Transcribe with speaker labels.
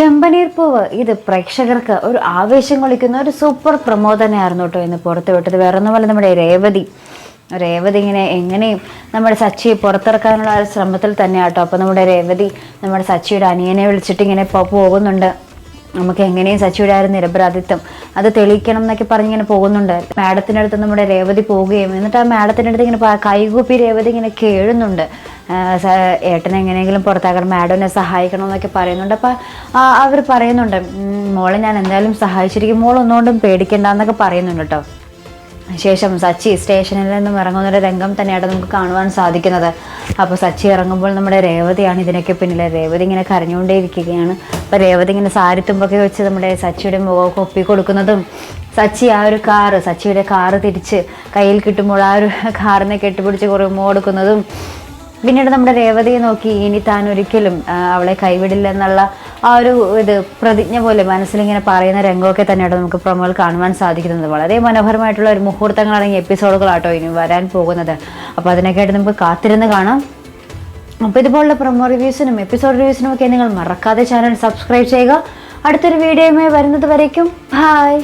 Speaker 1: ചെമ്പനീർ പൂവ്. ഇത് പ്രേക്ഷകർക്ക് ഒരു ആവേശം കൊള്ളിക്കുന്ന ഒരു സൂപ്പർ പ്രമോദനായിരുന്നു കേട്ടോ ഇന്ന് പുറത്ത് വിട്ടത് വേറെ ഒന്നുമല്ല നമ്മുടെ രേവതി. രേവതി ഇങ്ങനെ എങ്ങനെയും നമ്മുടെ സച്ചിയെ പുറത്തിറക്കാനുള്ള ശ്രമത്തിൽ തന്നെയാട്ടോ. അപ്പോൾ നമ്മുടെ രേവതി നമ്മുടെ സച്ചിയുടെ അനിയനെ വിളിച്ചിട്ട് ഇങ്ങനെ പോകുന്നുണ്ട്. നമുക്ക് എങ്ങനെയും സച്ചിയുടെയായിരുന്നു നിരപരാധിത്വം. അത് തെളിയിക്കണം എന്നൊക്കെ പറഞ്ഞിങ്ങനെ പോകുന്നുണ്ട്. മാഡത്തിന്റെ അടുത്ത് നമ്മുടെ രേവതി പോവുകയും എന്നിട്ട് ആ മാഡത്തിന്റെ അടുത്ത് ഇങ്ങനെ കൈകൂപ്പി രേവതി ഇങ്ങനെ കേഴുന്നുണ്ട്. ഏട്ടനെ എങ്ങനെയെങ്കിലും പുറത്താക്കണം മാഡത്തിനെ സഹായിക്കണം എന്നൊക്കെ പറയുന്നുണ്ട്. അപ്പം അവർ പറയുന്നുണ്ട് "ഉം, മോളെ ഞാൻ എന്തായാലും സഹായിച്ചിരിക്കും. മോൾ ഒന്നുകൊണ്ടും പേടിക്കണ്ട എന്നൊക്കെ പറയുന്നുണ്ട് കേട്ടോ ശേഷം സച്ചി സ്റ്റേഷനിൽ നിന്നും ഇറങ്ങുന്ന ഒരു രംഗം തന്നെയാണ് നമുക്ക് കാണുവാൻ സാധിക്കുന്നത്. അപ്പോൾ സച്ചി ഇറങ്ങുമ്പോൾ നമ്മുടെ രേവതിയാണ് ഇതിനൊക്കെ പിന്നിലെ. രേവതി ഇങ്ങനെ കരഞ്ഞുകൊണ്ടേയിരിക്കുകയാണ്. അപ്പോൾ രേവതി ഇങ്ങനെ സാരിത്തുമ്പൊക്കെ വെച്ച് നമ്മുടെ സച്ചിയുടെ മുഖമൊക്കെ ഒപ്പി കൊടുക്കുന്നതും സച്ചി ആ ഒരു കാറ് സച്ചിയുടെ കാറ് തിരിച്ച് കയ്യിൽ കിട്ടുമ്പോൾ ആ ഒരു കാറിനെ കെട്ടിപ്പിടിച്ച് കുറേ കൊടുക്കുന്നതും. പിന്നീട് നമ്മുടെ രേവതിയെ നോക്കി ഇനി താൻ ഒരിക്കലും അവളെ കൈവിടില്ല എന്നുള്ള ആ ഒരു ഇത് പ്രതിജ്ഞ പോലെ മനസ്സിലിങ്ങനെ പറയുന്ന രംഗമൊക്കെ തന്നെയാണ് നമുക്ക് പ്രൊമോയിൽ കാണുവാൻ സാധിക്കുന്നത്. വളരെ മനോഹരമായിട്ടുള്ള ഒരു മുഹൂർത്തങ്ങളാണ് ഈ എപ്പിസോഡുകളാട്ടോ ഇനി വരാൻ പോകുന്നത്. അപ്പോൾ അതിനൊക്കെയായിട്ട് നമുക്ക് കാത്തിരുന്ന് കാണാം. അപ്പോൾ ഇതുപോലുള്ള പ്രൊമോ റിവ്യൂസിനും എപ്പിസോഡ് റിവ്യൂസിനും ഒക്കെ നിങ്ങൾ മറക്കാതെ ചാനൽ സബ്സ്ക്രൈബ് ചെയ്യുക. അടുത്തൊരു വീഡിയോയുമായി വരുന്നത് വരയ്ക്കും ബായ്